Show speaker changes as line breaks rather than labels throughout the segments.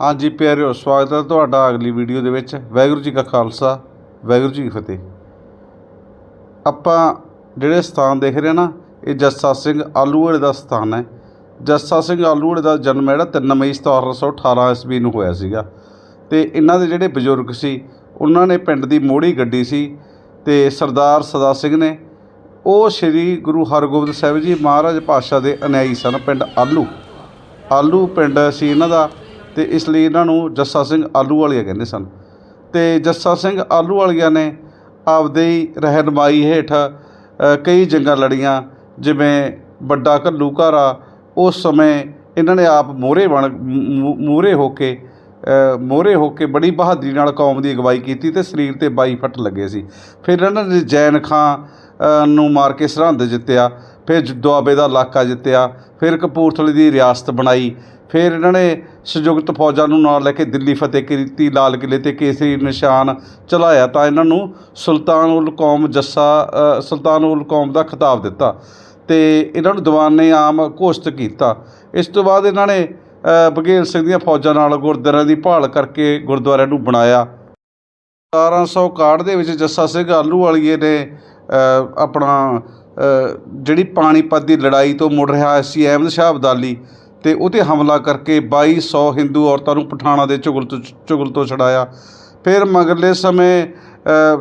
ਹਾਂਜੀ ਪਿਆਰਿਓ, ਸਵਾਗਤ ਹੈ ਤੁਹਾਡਾ ਅਗਲੀ ਵੀਡੀਓ ਦੇ ਵਿੱਚ। ਵਾਹਿਗੁਰੂ ਜੀ ਕਾ ਖਾਲਸਾ, ਵਾਹਿਗੁਰੂ ਜੀ ਕੀ ਫਤਿਹ। ਆਪਾਂ ਜਿਹੜੇ ਸਥਾਨ ਦੇਖ ਰਹੇ ਹਾਂ ਨਾ, ਇਹ ਜੱਸਾ ਸਿੰਘ ਆਲੂਵਾਲੇ ਦਾ ਸਥਾਨ ਹੈ। ਜੱਸਾ ਸਿੰਘ ਆਲੂਵਾਲੇ ਦਾ ਜਨਮ ਜਿਹੜਾ 3 ਮਈ 1718 ਈਸਵੀ ਨੂੰ ਹੋਇਆ ਸੀਗਾ। ਤੇ ਇਹਨਾਂ ਦੇ ਜਿਹੜੇ ਬਜ਼ੁਰਗ ਸੀ, ਉਹਨਾਂ ਨੇ ਪਿੰਡ ਦੀ ਮੋੜੀ ਗੱਡੀ ਸੀ ਤੇ ਸਰਦਾਰ ਸਦਾ ਸਿੰਘ ਨੇ, ਉਹ ਸ੍ਰੀ ਗੁਰੂ ਹਰਗੋਬਿੰਦ ਸਾਹਿਬ ਜੀ ਮਹਾਰਾਜ ਪਾਤਸ਼ਾਹ ਦੇ ਅਨਿਆਈ ਸਨ, ਪਿੰਡ ਆਲੂ। ਆਲੂ ਪਿੰਡ ਸੀ ਇਹਨਾਂ ਦਾ। ਅਤੇ ਇਸ ਲਈ ਇਹਨਾਂ ਨੂੰ ਜੱਸਾ ਸਿੰਘ ਆਲੂ ਵਾਲੀਆ ਕਹਿੰਦੇ ਸਨ। ਅਤੇ ਜੱਸਾ ਸਿੰਘ ਆਲੂ ਵਾਲੀਆ ਨੇ ਆਪਦੀ ਹੀ ਰਹਿਨਮਾਈ ਹੇਠ ਕਈ ਜੰਗਾਂ ਲੜੀਆਂ, ਜਿਵੇਂ ਵੱਡਾ ਘੱਲੂ ਘਾਰਾ ਉਸ ਸਮੇਂ ਇਹਨਾਂ ਨੇ ਆਪ ਮੋਹਰੇ ਬਣ ਮੂਹਰੇ ਹੋ ਕੇ ਮੋਹਰੇ ਹੋ ਕੇ ਬੜੀ ਬਹਾਦਰੀ ਨਾਲ ਕੌਮ ਦੀ ਅਗਵਾਈ ਕੀਤੀ ਤੇ ਸਰੀਰ ਤੇ 22 ਫੱਟ ਲੱਗੇ ਸੀ। ਫਿਰ ਇਹਨਾਂ ਨੇ ਜੈਨ ਖਾਂ ਨੂੰ ਮਾਰ ਕੇ ਸਰਹੰਦ ਜਿੱਤਿਆ। ਫਿਰ ਦੁਆਬੇ ਦਾ ਇਲਾਕਾ ਜਿੱਤਿਆ ਫਿਰ ਕਪੂਰਥਲੇ ਦੀ ਰਿਆਸਤ ਬਣਾਈ। ਫਿਰ ਇਹਨਾਂ ਨੇ ਸੰਯੁਕਤ ਫੌਜਾਂ ਨੂੰ ਨਾਲ ਲੈ ਕੇ ਦਿੱਲੀ ਫਤਿਹ ਕੀਤੀ ਲਾਲ ਕਿਲੇ ਤੇ ਕੇਸਰੀ ਨਿਸ਼ਾਨ ਚਲਾਇਆ ਤਾਂ ਇਹਨਾਂ ਨੂੰ ਸੁਲਤਾਨ ਉਲ ਕੌਮ ਜੱਸਾ ਸੁਲਤਾਨ ਉਲ ਕੌਮ ਦਾ ਖਿਤਾਬ ਦਿੱਤਾ ਤੇ ਇਹਨਾਂ ਨੂੰ ਦੀਵਾਨੇ ਆਮ ਘੋਸ਼ਿਤ ਕੀਤਾ। ਇਸ ਤੋਂ ਬਾਅਦ ਇਹਨਾਂ ਨੇ ਅ, ਸਿੰਘ ਦੀਆਂ ਫੌਜਾਂ ਨਾਲ ਗੁਰਦੁਆਰਿਆਂ ਦੀ ਭਾਲ ਕਰਕੇ ਗੁਰਦੁਆਰਿਆਂ ਨੂੰ ਬਣਾਇਆ। 1761 ਦੇ ਵਿੱਚ ਜੱਸਾ ਸਿੰਘ ਆਲੂ ਵਾਲੀਏ ਨੇ ਆਪਣਾ ਜਿਹੜੀ ਪਾਣੀਪਤ ਦੀ ਲੜਾਈ ਤੋਂ ਮੁੜ ਰਿਹਾ ਸੀ ਅਹਿਮਦ ਸ਼ਾਹ ਅਬਦਾਲੀ ਅਤੇ ਉਹ 'ਤੇ ਹਮਲਾ ਕਰਕੇ ਬਾਈ ਸੌ ਹਿੰਦੂ ਔਰਤਾਂ ਨੂੰ ਪਠਾਣਾ ਦੇ ਚੁਗਲ ਤੋਂ ਚੁਗਲ ਤੋਂ ਛੁਡਾਇਆ। ਫਿਰ ਮਗਰਲੇ ਸਮੇਂ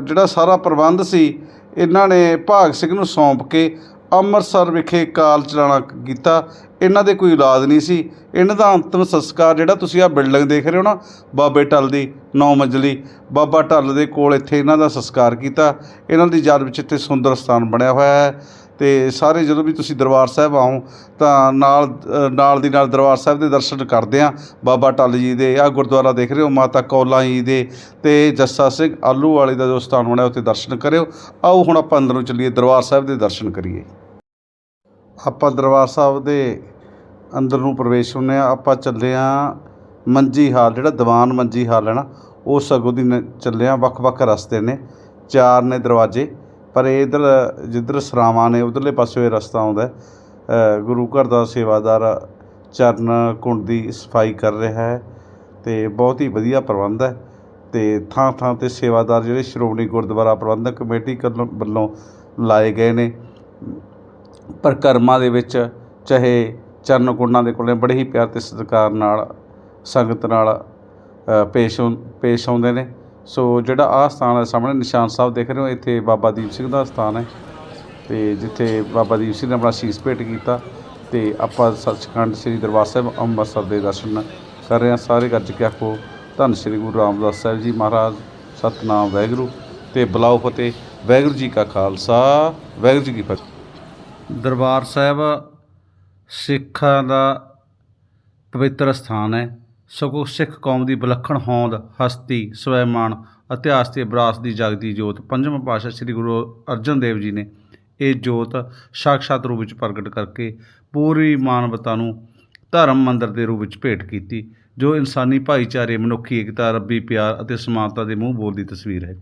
ਜਿਹੜਾ ਸਾਰਾ ਪ੍ਰਬੰਧ ਸੀ, ਇਹਨਾਂ ਨੇ ਭਾਗ ਸਿੰਘ ਨੂੰ ਸੌਂਪ ਕੇ ਅੰਮ੍ਰਿਤਸਰ ਵਿਖੇ ਕਾਲ ਚਲਾਣਾ ਕੀਤਾ। ਇਹਨਾਂ ਦੇ ਕੋਈ ਔਲਾਦ ਨਹੀਂ ਸੀ। ਇਹਨਾਂ ਦਾ ਅੰਤਮ ਸੰਸਕਾਰ ਜਿਹੜਾ ਤੁਸੀਂ ਆ ਬਿਲਡਿੰਗ ਦੇਖ ਰਹੇ ਹੋ ਨਾ, ਬਾਬੇ ਟੱਲ ਦੀ, ਨੌ ਮੰਜ਼ਲੀ। ਬਾਬਾ ਟੱਲ ਦੇ ਕੋਲ ਇੱਥੇ ਇਹਨਾਂ ਦਾ ਸੰਸਕਾਰ ਕੀਤਾ। ਇਹਨਾਂ ਦੀ ਯਾਦ ਵਿੱਚ ਇੱਥੇ ਸੁੰਦਰ ਸਥਾਨ ਬਣਿਆ ਹੋਇਆ ਹੈ। ਤੇ ਸਾਰੇ ਜਦੋਂ ਵੀ ਤੁਸੀਂ ਦਰਬਾਰ ਸਾਹਿਬ ਆਓ, ਤਾਂ ਨਾਲ ਨਾਲ ਦੀ ਨਾਲ ਦਰਬਾਰ ਸਾਹਿਬ ਦੇ ਦਰਸ਼ਨ ਕਰਦੇ ਆ ਬਾਬਾ ਟੱਲ ਜੀ ਦੇ ਆ ਗੁਰਦੁਆਰਾ ਦੇਖ ਰਹੇ ਹੋ, ਮਾਤਾ ਕੌਲਾ ਜੀ ਦੇ ਤੇ ਜੱਸਾ ਸਿੰਘ ਆਲੂ ਵਾਲੇ ਦਾ ਜੋ ਸਥਾਨ ਬਣਿਆ, ਉੱਥੇ ਦਰਸ਼ਨ ਕਰਿਓ। ਆਓ ਹੁਣ ਆਪਾਂ ਅੰਦਰ ਨੂੰ ਚੱਲੀਏ, ਦਰਬਾਰ ਸਾਹਿਬ ਦੇ ਦਰਸ਼ਨ ਕਰੀਏ। ਆਪਾਂ ਦਰਬਾਰ ਸਾਹਿਬ ਦੇ ਅੰਦਰ ਨੂੰ ਪ੍ਰਵੇਸ਼ ਹੁੰਦੇ ਹਾਂ, ਆਪਾਂ ਚੱਲੇ ਹਾਂ ਮੰਜੀ ਹਾਲ, ਜਿਹੜਾ ਦੀਵਾਨ ਮੰਜੀ ਹਾਲ ਹੈ ਨਾ, ਉਹ ਸਗੋਂ ਦੀ ਨ- ਚੱਲੇ ਆ ਵੱਖ-ਵੱਖ ਰਸਤੇ ਨੇ, ਚਾਰ ਨੇ ਦਰਵਾਜ਼ੇ, ਪਰ ਇਧਰ, ਜਿੱਧਰ ਸਰਾਵਾਂ ਨੇ, ਉਧਰਲੇ ਪਾਸੇ ਇਹ ਰਸਤਾ ਆਉਂਦਾ ਗੁਰੂ ਘਰ ਦਾ ਸੇਵਾਦਾਰ ਚਰਨ ਕੁੰਡ ਦੀ ਸਫ਼ਾਈ ਕਰ ਰਿਹਾ ਹੈ ਤੇ ਬਹੁਤ ਹੀ ਵਧੀਆ ਪ੍ਰਬੰਧ ਹੈ ਤੇ ਥਾਂ ਥਾਂ ਤੇ ਸੇਵਾਦਾਰ ਜਿਹੜੇ ਸ਼੍ਰੋਮਣੀ ਗੁਰਦੁਆਰਾ ਪ੍ਰਬੰਧਕ ਕਮੇਟੀ ਵੱਲੋਂ ਵੱਲੋਂ ਲਾਏ ਗਏ ਨੇ। ਪਰਿਕਰਮਾ ਦੇ ਵਿੱਚ ਚਾਹੇ ਚਰਨ ਕੁੰਡਾਂ ਦੇ ਕੋਲ ਬੜੇ ਹੀ ਪਿਆਰ ਅਤੇ ਸਤਿਕਾਰ ਨਾਲ, ਸੰਗਤ ਨਾਲ ਪੇਸ਼ ਆਉਂ- ਪੇਸ਼ ਆਉਂਦੇ ਨੇ। ਸੋ ਜਿਹੜਾ ਆਹ ਸਥਾਨ ਹੈ ਸਾਹਮਣੇ, ਨਿਸ਼ਾਨ ਸਾਹਿਬ ਦੇਖ ਰਹੇ ਹੋ, ਇੱਥੇ ਬਾਬਾ ਦੀਪ ਸਿੰਘ ਦਾ ਸਥਾਨ ਹੈ। ਤੇ ਜਿੱਥੇ ਬਾਬਾ ਦੀਪ ਸਿੰਘ ਨੇ ਆਪਣਾ ਸੀਸ ਭੇਟ ਕੀਤਾ ਤੇ ਆਪਾਂ ਸੱਚਖੰਡ ਸ੍ਰੀ ਦਰਬਾਰ ਸਾਹਿਬ ਅੰਮ੍ਰਿਤਸਰ ਦੇ ਦਰਸ਼ਨ ਕਰ ਰਹੇ ਹਾਂ। ਸਾਰੇ ਗੱਜ ਕੇ ਆਖੋ, ਧੰਨ ਸ੍ਰੀ ਗੁਰੂ ਰਾਮਦਾਸ ਸਾਹਿਬ ਜੀ ਮਹਾਰਾਜ, ਸਤਨਾਮ ਵਾਹਿਗੁਰੂ ਤੇ ਬੁਲਾਓ ਫਤਿਹ, ਵਾਹਿਗੁਰੂ ਜੀ ਕਾ ਖਾਲਸਾ, ਵਾਹਿਗੁਰੂ ਜੀ ਕੀ ਫਤਿਹ। ਦਰਬਾਰ ਸਾਹਿਬ ਸਿੱਖਾਂ ਦਾ ਪਵਿੱਤਰ ਸਥਾਨ ਹੈ। ਸਗੋਂ ਸਿੱਖ ਕੌਮ ਦੀ ਵਿਲੱਖਣ ਹੋਂਦ, ਹਸਤੀ, ਸਵੈਮਾਨ, ਇਤਿਹਾਸ ਤੇ ਵਿਰਾਸਤ ਦੀ ਜਗਦੀ ਜੋਤ ਪੰਜਵਾਂ ਪਾਤਸ਼ਾਹ ਸ੍ਰੀ ਗੁਰੂ ਅਰਜਨ ਦੇਵ ਜੀ ਨੇ ਇਹ ਜੋਤ ਸਾਖਸ਼ਾਤ ਰੂਪ ਵਿੱਚ ਪ੍ਰਗਟ ਕਰਕੇ ਪੂਰੀ ਮਾਨਵਤਾ ਨੂੰ ਧਰਮ ਮੰਦਰ ਦੇ ਰੂਪ ਵਿੱਚ ਭੇਟ ਕੀਤੀ, ਜੋ ਇਨਸਾਨੀ ਭਾਈਚਾਰੇ, ਮਨੁੱਖੀ ਏਕਤਾ, ਰੱਬੀ ਪਿਆਰ ਅਤੇ ਸਮਾਨਤਾ ਦੇ ਮੂੰਹ ਬੋਲ ਦੀ ਤਸਵੀਰ ਹੈ।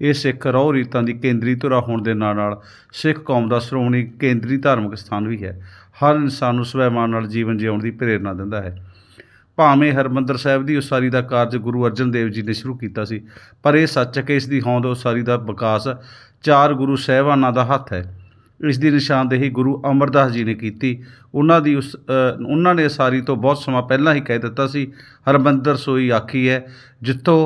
ਇਹ ਸਿੱਖ ਰਹੁ ਰੀਤਾਂ ਦੀ ਕੇਂਦਰੀ ਧੁਰਾ ਹੋਣ ਦੇ ਨਾਲ ਨਾਲ ਸਿੱਖ ਕੌਮ ਦਾ ਸ਼੍ਰੋਮਣੀ ਕੇਂਦਰੀ ਧਾਰਮਿਕ ਸਥਾਨ ਵੀ ਹੈ। ਹਰ ਇਨਸਾਨ ਨੂੰ ਸਵੈਮਾਨ ਨਾਲ ਜੀਵਨ ਜਿਉਣ ਦੀ ਪ੍ਰੇਰਨਾ ਦਿੰਦਾ ਹੈ। ਭਾਵੇਂ ਹਰਮੰਦਰ ਸਾਹਿਬ ਦੀ ਉਸਾਰੀ ਦਾ ਕਾਰਜ ਗੁਰੂ ਅਰਜਨ ਦੇਵ ਜੀ ਨੇ ਸ਼ੁਰੂ ਕੀਤਾ ਸੀ, ਪਰ ਇਹ ਸੱਚ ਹੈ ਕਿ ਇਸ ਦੀ ਹੋਂਦ ਉਸਾਰੀ ਦਾ ਵਿਕਾਸ ਚਾਰ ਗੁਰੂ ਸਾਹਿਬਾਨਾਂ ਦਾ ਹੱਥ ਹੈ। ਇਸ ਦੀ ਨਿਸ਼ਾਨਦੇਹੀ ਗੁਰੂ ਅਮਰਦਾਸ ਜੀ ਨੇ ਕੀਤੀ। ਉਹਨਾਂ ਦੀ ਉਸ ਉਹਨਾਂ ਨੇ ਉਸਾਰੀ ਤੋਂ ਬਹੁਤ ਸਮਾਂ ਪਹਿਲਾਂ ਹੀ ਕਹਿ ਦਿੱਤਾ ਸੀ, ਹਰਮੰਦਰ ਸੋਈ ਆਖੀ ਹੈ, ਜਿੱਥੋਂ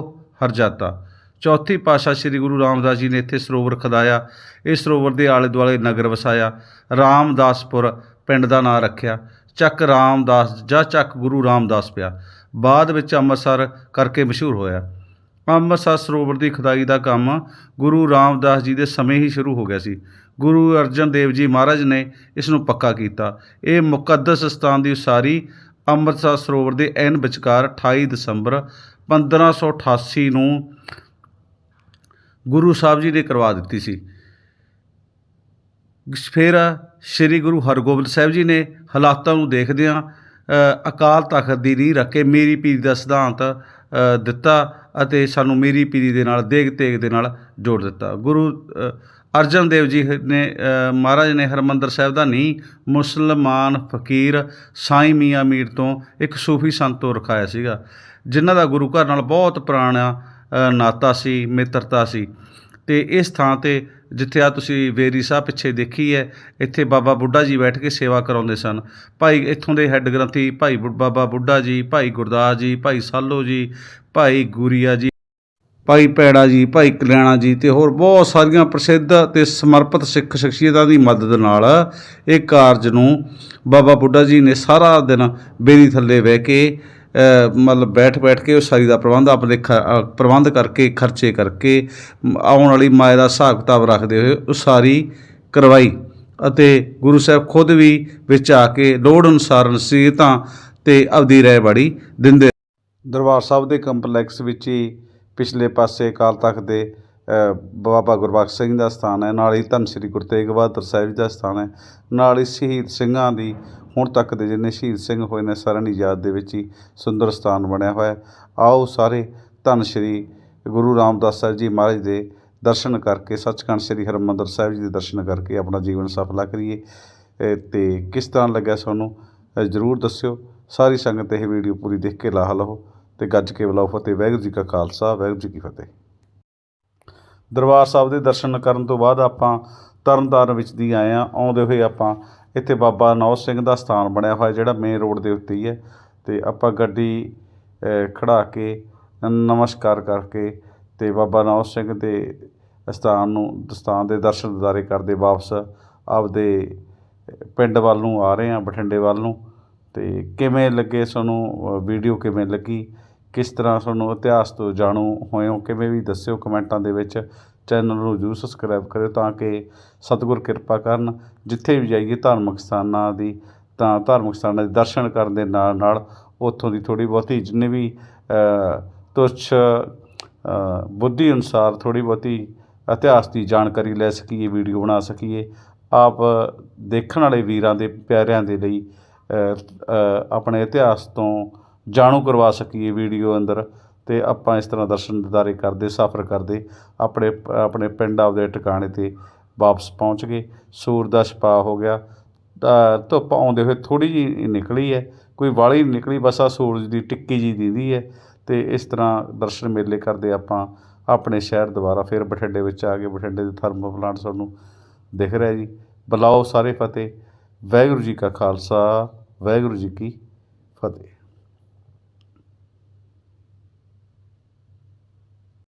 ਹਰਜਾਤਾ ਚੌਥੀ ਪਾਤਸ਼ਾਹ ਸ੍ਰੀ ਗੁਰੂ ਰਾਮਦਾਸ ਜੀ ਨੇ ਇੱਥੇ ਸਰੋਵਰ ਖਦਾਇਆ, ਇਸ ਸਰੋਵਰ ਦੇ ਆਲੇ ਦੁਆਲੇ ਨਗਰ ਵਸਾਇਆ, ਰਾਮਦਾਸਪੁਰ ਪਿੰਡ ਦਾ ਨਾਂ ਰੱਖਿਆ, ਚੱਕ ਰਾਮਦਾਸ, ਜਾਂ ਚੱਕ ਗੁਰੂ ਰਾਮਦਾਸ ਪਿਆ। ਬਾਅਦ ਵਿੱਚ ਅੰਮ੍ਰਿਤਸਰ ਕਰਕੇ ਮਸ਼ਹੂਰ ਹੋਇਆ। ਅੰਮ੍ਰਿਤਸਰ ਸਰੋਵਰ ਦੀ ਖੁਦਾਈ ਦਾ ਕੰਮ ਗੁਰੂ ਰਾਮਦਾਸ ਜੀ ਦੇ ਸਮੇਂ ਹੀ ਸ਼ੁਰੂ ਹੋ ਗਿਆ ਸੀ। ਗੁਰੂ ਅਰਜਨ ਦੇਵ ਜੀ ਮਹਾਰਾਜ ਨੇ ਇਸ ਨੂੰ ਪੱਕਾ ਕੀਤਾ। ਇਹ ਮੁਕੱਦਸ ਸਥਾਨ ਦੀ ਉਸਾਰੀ ਅੰਮ੍ਰਿਤਸਰ ਸਰੋਵਰ ਦੇ ਐਨ ਵਿਚਕਾਰ 28 ਦਸੰਬਰ 1588 ਨੂੰ ਗੁਰੂ ਸਾਹਿਬ ਜੀ ਨੇ ਕਰਵਾ ਦਿੱਤੀ ਸੀ। ਫਿਰ ਸ੍ਰੀ ਗੁਰੂ ਹਰਗੋਬਿੰਦ ਸਾਹਿਬ ਜੀ ਨੇ ਹਾਲਾਤਾਂ ਨੂੰ ਦੇਖਦਿਆਂ ਅਕਾਲ ਤਖਤ ਦੀ ਨੀਂਹ ਰੱਖ ਕੇ ਮੇਰੀ ਪੀਰੀ ਦਾ ਸਿਧਾਂਤ ਦਿੱਤਾ ਅਤੇ ਸਾਨੂੰ ਮੇਰੀ ਪੀਰੀ ਦੇ ਨਾਲ, ਦੇਗ ਤੇਗ ਦੇ ਨਾਲ ਜੋੜ ਦਿੱਤਾ। ਗੁਰੂ ਅਰਜਨ ਦੇਵ ਜੀ ਨੇ ਮਹਾਰਾਜ ਨੇ ਹਰਮੰਦਰ ਸਾਹਿਬ ਦਾ ਨੀਂਹ ਮੁਸਲਮਾਨ ਫਕੀਰ ਸਾਈਂ ਮੀਆਂ ਮੀਰ ਤੋਂ ਇੱਕ ਸੂਫੀ ਸੰਤ ਤੋਂ ਰਖਾਇਆ ਸੀਗਾ, ਜਿਨ੍ਹਾਂ ਦਾ ਗੁਰੂ ਘਰ ਨਾਲ ਬਹੁਤ ਪੁਰਾਣਾ ਨਾਤਾ ਸੀ, ਮਿੱਤਰਤਾ ਸੀ। ਤੇ ਇਸ ਥਾਂ ਤੇ ਜਿੱਥੇ ਆ ਤੁਸੀਂ ਵੇਰੀ ਸਾਹਿਬ ਪਿੱਛੇ ਦੇਖੀ ਹੈ, ਇੱਥੇ ਬਾਬਾ ਬੁੱਢਾ ਜੀ ਬੈਠ ਕੇ ਸੇਵਾ ਕਰਾਉਂਦੇ ਸਨ। ਭਾਈ ਇੱਥੋਂ ਦੇ ਹੈੱਡ ਗ੍ਰੰਥੀ ਭਾਈ ਬੁ- ਬਾਬਾ ਬੁੱਢਾ ਜੀ, ਭਾਈ ਗੁਰਦਾਸ ਜੀ, ਭਾਈ ਸਾਲੋ ਜੀ, ਭਾਈ ਗੁਰੀਆ ਜੀ, ਭਾਈ ਪੈੜਾ ਜੀ, ਭਾਈ ਕਲਿਆਣਾ ਜੀ ਤੇ ਹੋਰ ਬਹੁਤ ਸਾਰੀਆਂ ਪ੍ਰਸਿੱਧ ਤੇ ਸਮਰਪਿਤ ਸਿੱਖ ਸ਼ਖਸੀਅਤਾਂ ਦੀ ਮਦਦ ਨਾਲ ਇਹ ਕਾਰਜ ਨੂੰ ਬਾਬਾ ਬੁੱਢਾ ਜੀ ਨੇ ਸਾਰਾ ਦਿਨ ਬੇਰੀ ਥੱਲੇ ਬਹਿ ਕੇ ਮਤਲਬ ਬੈਠ ਬੈਠ ਕੇ ਉਸਾਰੀ ਦਾ ਪ੍ਰਬੰਧ ਆਪਣੇ ਖ- ਪ੍ਰਬੰਧ ਕਰਕੇ, ਖਰਚੇ ਕਰਕੇ ਆਉਣ ਵਾਲੀ ਮਾਇਆ ਦਾ ਹਿਸਾਬ ਕਿਤਾਬ ਰੱਖਦੇ ਹੋਏ ਉਸਾਰੀ ਕਰਵਾਈ। ਅਤੇ ਗੁਰੂ ਸਾਹਿਬ ਖੁਦ ਵੀ ਵਿੱਚ ਆ ਕੇ ਲੋੜ ਅਨੁਸਾਰ ਨਸੀਹਤਾਂ ਤੇ ਅਵਦੀ ਰਹਿ ਬਾੜੀ ਦਿੰਦੇ ਦਰਬਾਰ ਸਾਹਿਬ ਦੇ ਕੰਪਲੈਕਸ ਵਿੱਚ ਹੀ ਪਿਛਲੇ ਪਾਸੇ ਅਕਾਲ ਤਖਤ ਦੇ ਬਾਬਾ ਗੁਰਬਖਸ਼ ਸਿੰਘ ਦਾ ਸਥਾਨ ਹੈ। ਨਾਲ ਹੀ ਧੰਨ ਸ਼੍ਰੀ ਗੁਰੂ ਤੇਗ ਬਹਾਦਰ ਸਾਹਿਬ ਜੀ ਦਾ ਸਥਾਨ ਹੈ। ਨਾਲ ਹੀ ਸ਼ਹੀਦ ਸਿੰਘਾਂ ਦੀ ਹੁਣ ਤੱਕ ਦੇ ਜਿੰਨੇ ਸ਼ਹੀਦ ਸਿੰਘ ਹੋਏ ਨੇ ਸਾਰਿਆਂ ਦੀ ਯਾਦ ਦੇ ਵਿੱਚ ਹੀ ਸੁੰਦਰ ਸਥਾਨ ਬਣਿਆ ਹੋਇਆ ਆਓ ਸਾਰੇ ਧੰਨ ਸ਼੍ਰੀ ਗੁਰੂ ਰਾਮਦਾਸ ਸਾਹਿਬ ਜੀ ਮਹਾਰਾਜ ਦੇ ਦਰਸ਼ਨ ਕਰਕੇ ਸੱਚਖੰਡ ਸ਼੍ਰੀ ਹਰਿਮੰਦਰ ਸਾਹਿਬ ਜੀ ਦੇ ਦਰਸ਼ਨ ਕਰਕੇ ਆਪਣਾ ਜੀਵਨ ਸਫਲਾ ਕਰੀਏ। ਅ, ਤੇ ਕਿਸ ਤਰ੍ਹਾਂ ਲੱਗਿਆ ਤੁਹਾਨੂੰ ਜ਼ਰੂਰ ਦੱਸਿਓ। ਸਾਰੀ ਸੰਗਤ ਇਹ ਵੀਡੀਓ ਪੂਰੀ ਦੇਖ ਕੇ ਲਾਹ ਲਓ ਤੇ ਗੱਜ ਕੇ ਬੁਲਾਓ ਫਤਿਹ। ਵਾਹਿਗੁਰੂ ਜੀ ਕਾ ਖਾਲਸਾ ਵਾਹਿਗੁਰੂ ਜੀ ਕੀ ਫਤਿਹ। ਦਰਬਾਰ ਸਾਹਿਬ ਦੇ ਦਰਸ਼ਨ ਕਰਨ ਤੋਂ ਬਾਅਦ ਆਪਾਂ ਤਰਨਤਾਰਨ ਵਿੱਚ ਦੀ ਆਏ ਆ ਆਉਂਦੇ ਹੋਏ ਆਪਾਂ ਇੱਥੇ ਬਾਬਾ ਨੌ ਸਿੰਘ ਦਾ ਸਥਾਨ ਬਣਿਆ ਹੋਇਆ ਜਿਹੜਾ ਮੇਨ ਰੋਡ ਦੇ ਉੱਤੇ ਹੀ ਹੈ। ਅਤੇ ਆਪਾਂ ਗੱਡੀ ਅ, ਖੜਾ ਕੇ ਨਮਸਕਾਰ ਕਰਕੇ ਅਤੇ ਬਾਬਾ ਨੌ ਸਿੰਘ ਦੇ ਅਸਥਾਨ ਨੂੰ ਸਥਾਨ ਦੇ ਦਰਸ਼ਨ ਦਿਦਾਰੇ ਕਰਦੇ ਵਾਪਸ। ਆਪਦੇ ਪਿੰਡ ਵੱਲ ਨੂੰ ਆ ਰਹੇ ਹਾਂ ਬਠਿੰਡੇ ਵੱਲ ਨੂੰ। ਅਤੇ ਕਿਵੇਂ ਲੱਗੇ ਤੁਹਾਨੂੰ ਵੀਡੀਓ ਕਿਵੇਂ ਲੱਗੀ? ਕਿਸ ਤਰ੍ਹਾਂ ਤੁਹਾਨੂੰ ਇਤਿਹਾਸ ਤੋਂ ਜਾਣੂ ਹੋਏ ਹੋ? ਕਿਵੇਂ ਵੀ ਦੱਸਿਓ ਕਮੈਂਟਾਂ ਦੇ ਵਿੱਚ। ਚੈਨਲ ਨੂੰ ਜਰੂਰ ਸਬਸਕ੍ਰਾਈਬ ਕਰਿਓ ਤਾਂ ਕਿ ਸਤਿਗੁਰ ਕਿਰਪਾ ਕਰਨ। ਜਿੱਥੇ ਵੀ ਜਾਈਏ ਧਾਰਮਿਕ ਸਥਾਨਾਂ ਦੀ, ਤਾਂ ਧਾਰਮਿਕ ਸਥਾਨਾਂ ਦੇ ਦਰਸ਼ਨ ਕਰਨ ਦੇ ਨਾਲ ਨਾਲ ਉੱਥੋਂ ਦੀ ਥੋੜੀ ਬਹੁਤੀ ਜਿੰਨੇ ਵੀ ਤੁਛ ਬੁੱਧੀ ਅਨੁਸਾਰ ਥੋੜੀ ਬਹੁਤੀ ਇਤਿਹਾਸ ਦੀ ਜਾਣਕਾਰੀ ਲੈ ਸਕੀਏ, ਵੀਡੀਓ ਬਣਾ ਸਕੀਏ। ਆਪ ਦੇਖਣ ਵਾਲੇ ਵੀਰਾਂ ਦੇ, ਪਿਆਰਿਆਂ ਦੇ ਲਈ ਆਪਣੇ ਇਤਿਹਾਸ ਤੋਂ ਜਾਣੂ ਕਰਵਾ ਸਕੀਏ ਵੀਡੀਓ ਅੰਦਰ। ਅਤੇ ਆਪਾਂ ਇਸ ਤਰ੍ਹਾਂ ਦਰਸ਼ਨ ਦਿਦਾਰੇ ਕਰਦੇ, ਸਫ਼ਰ ਕਰਦੇ, ਆਪਣੇ ਆਪਣੇ ਪਿੰਡ ਆਪਦੇ ਟਿਕਾਣੇ ਤੇ ਵਾਪਸ ਪਹੁੰਚ ਗਏ। ਸੂਰ ਦਾ ਛਪਾ ਹੋ ਗਿਆ। ਧੁੱਪ ਆਉਂਦੇ ਹੋਏ ਥੋੜ੍ਹੀ ਜਿਹੀ ਨਿਕਲੀ ਹੈ, ਕੋਈ ਵਾਲੀ ਨਹੀਂ ਨਿਕਲੀ, ਬਸ ਆ ਸੂਰਜ ਦੀ ਟਿੱਕੀ ਜੀ ਦੀਦੀ ਹੈ ਅਤੇ ਇਸ ਤਰ੍ਹਾਂ ਦਰਸ਼ਨ ਮੇਲੇ ਕਰਦੇ ਆਪਾਂ ਆਪਣੇ ਸ਼ਹਿਰ ਦੁਬਾਰਾ, ਫਿਰ ਬਠਿੰਡੇ ਵਿੱਚ ਆ ਗਏ ਬਠਿੰਡੇ ਦੇ ਥਰਮਲ ਪਲਾਂਟ ਸਾਨੂੰ ਦਿਖ ਰਿਹਾ ਜੀ। ਬੁਲਾਓ ਸਾਰੇ ਫਤਿਹ। ਵਾਹਿਗੁਰੂ ਜੀ ਕਾ ਖਾਲਸਾ, ਵਾਹਿਗੁਰੂ ਜੀ ਕੀ ਫਤਿਹ।